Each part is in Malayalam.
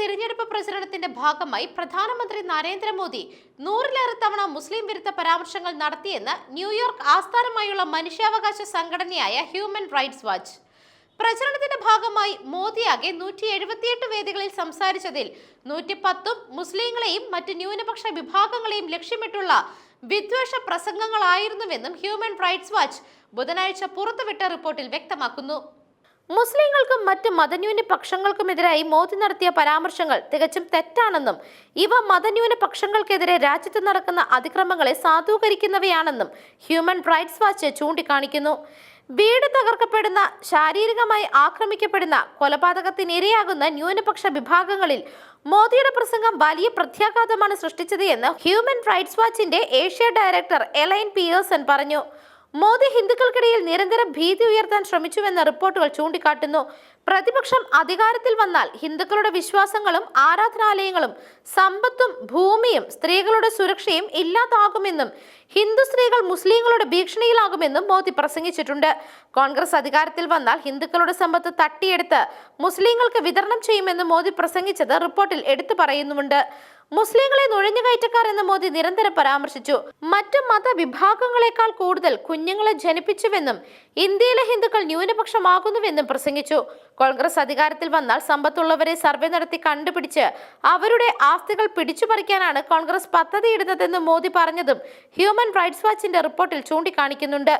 തിരഞ്ഞെടുപ്പ് പ്രചരണത്തിന്റെ ഭാഗമായി പ്രധാനമന്ത്രി നരേന്ദ്രമോദി നൂറിലേറെ തവണ മുസ്ലിം വിരുദ്ധ പരാമർശങ്ങൾ നടത്തിയെന്ന് ന്യൂയോർക്ക് ആസ്ഥാനമായുള്ള മനുഷ്യാവകാശ സംഘടനയായ ഹ്യൂമൻ റൈറ്റ്സ് വാച്ച്. പ്രചരണത്തിന്റെ ഭാഗമായി മോദിയാകെ നൂറ്റി എഴുപത്തിയെട്ട് വേദികളിൽ സംസാരിച്ചതിൽ നൂറ്റി പത്തും മുസ്ലിങ്ങളെയും മറ്റ് ന്യൂനപക്ഷ വിഭാഗങ്ങളെയും ലക്ഷ്യമിട്ടുള്ള വിദ്വേഷ പ്രസംഗങ്ങളായിരുന്നുവെന്നും ഹ്യൂമൻ റൈറ്റ്സ് വാച്ച് ബുധനാഴ്ച പുറത്തുവിട്ട റിപ്പോർട്ടിൽ വ്യക്തമാക്കുന്നു. മുസ്ലിങ്ങൾക്കും മറ്റ് മതന്യൂനപക്ഷങ്ങൾക്കുമെതിരായി മോദി നടത്തിയ പരാമർശങ്ങൾ തികച്ചും തെറ്റാണെന്നും ഇവ മതന്യൂനപക്ഷങ്ങൾക്കെതിരെ രാജ്യത്ത് നടക്കുന്ന അതിക്രമങ്ങളെ സാധൂകരിക്കുന്നവയാണെന്നും ഹ്യൂമൻ റൈറ്റ്സ് വാച്ച് ചൂണ്ടിക്കാണിക്കുന്നു. വീട് തകർക്കപ്പെടുന്ന ശാരീരികമായി ആക്രമിക്കപ്പെടുന്ന കൊലപാതകത്തിനിരയാകുന്ന ന്യൂനപക്ഷ വിഭാഗങ്ങളിൽ മോദിയുടെ പ്രസംഗം വലിയ പ്രത്യാഘാതമാണ് സൃഷ്ടിച്ചത് എന്ന് ഹ്യൂമൻ റൈറ്റ്സ് വാച്ചിന്റെ ഏഷ്യ ഡയറക്ടർ എലൈൻ പിയേഴ്സൺ പറഞ്ഞു. മോദി ഹിന്ദുക്കൾക്കിടയിൽ നിരന്തരം ഭീതി ഉയർത്താൻ ശ്രമിച്ചുവെന്ന റിപ്പോർട്ടുകൾ ചൂണ്ടിക്കാട്ടുന്നു. പ്രതിപക്ഷം അധികാരത്തിൽ വന്നാൽ ഹിന്ദുക്കളുടെ വിശ്വാസങ്ങളും ആരാധനാലയങ്ങളും സമ്പത്തും ഭൂമിയും സ്ത്രീകളുടെ സുരക്ഷയും ഇല്ലാതാകുമെന്നും ഹിന്ദു സ്ത്രീകൾ മുസ്ലിങ്ങളുടെ ഭീഷണിയിലാകുമെന്നും മോദി പ്രസംഗിച്ചിട്ടുണ്ട്. കോൺഗ്രസ് അധികാരത്തിൽ വന്നാൽ ഹിന്ദുക്കളുടെ സമ്പത്ത് തട്ടിയെടുത്ത് മുസ്ലിങ്ങൾക്ക് വിതരണം ചെയ്യുമെന്നും മോദി പ്രസംഗിച്ചത് റിപ്പോർട്ടിൽ എടുത്തു പറയുന്നുമുണ്ട്. മുസ്ലിങ്ങളെ നുഴഞ്ഞുകയറ്റക്കാർ എന്ന് മോദി നിരന്തരം പരാമർശിച്ചു. മറ്റു മതവിഭാഗങ്ങളെക്കാൾ കൂടുതൽ കുഞ്ഞുങ്ങളെ ജനിപ്പിച്ചുവെന്നും ഇന്ത്യയിലെ ഹിന്ദുക്കൾ ന്യൂനപക്ഷമാകുന്നുവെന്നും പ്രസംഗിച്ചു. കോൺഗ്രസ് അധികാരത്തിൽ വന്നാൽ സമ്പത്തുള്ളവരെ സർവേ നടത്തി കണ്ടുപിടിച്ച് അവരുടെ ആസ്തികൾ പിടിച്ചുപറിക്കാനാണ് കോൺഗ്രസ് പദ്ധതിയിടുന്നതെന്ന് മോദി പറഞ്ഞതും ഹ്യൂമൻ റൈറ്റ്സ് വാച്ചിന്റെ റിപ്പോർട്ടിൽ ചൂണ്ടിക്കാണിക്കുന്നുണ്ട്.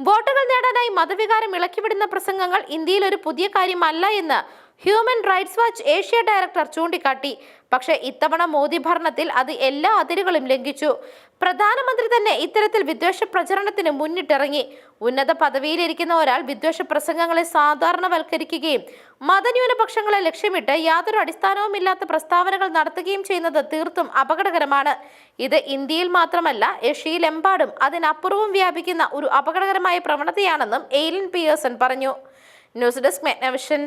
വോട്ടുകൾ നേടാനായി മതവികാരം ഇളക്കിവിടുന്ന പ്രസംഗങ്ങൾ ഇന്ത്യയിൽ ഒരു പുതിയ കാര്യമല്ല എന്ന് human rights watch Asia director ചൂണ്ടിക്കാട്ടി. പക്ഷേ ഇത്തവണ മോദി ഭരണത്തിൽ അത് എല്ലാ അതിരുകളും ലംഘിച്ചു. പ്രധാനമന്ത്രി തന്നെ ഇത്തരത്തിൽ വിദ്വേഷ പ്രചരണത്തിന് മുന്നിട്ടിറങ്ങി. ഉന്നത പദവിയിലിരിക്കുന്ന ഒരാൾ വിദ്വേഷ പ്രസംഗങ്ങളെ സാധാരണവൽക്കരിക്കുകയും മതന്യൂനപക്ഷങ്ങളെ ലക്ഷ്യമിട്ട് യാതൊരു അടിസ്ഥാനവുമില്ലാത്ത പ്രസ്താവനകൾ നടത്തുകയും ചെയ്യുന്നത് തീർത്തും അപകടകരമാണ്. ഇത് ഇന്ത്യയിൽ മാത്രമല്ല ഏഷ്യയിലെമ്പാടും അതിനപ്പുറവും വ്യാപിക്കുന്ന ഒരു അപകടകരമായ പ്രവണതയാണെന്നും എയ്ലിൻ പിയേഴ്സൺ പറഞ്ഞു. News desk മെഗ്നവിഷൻ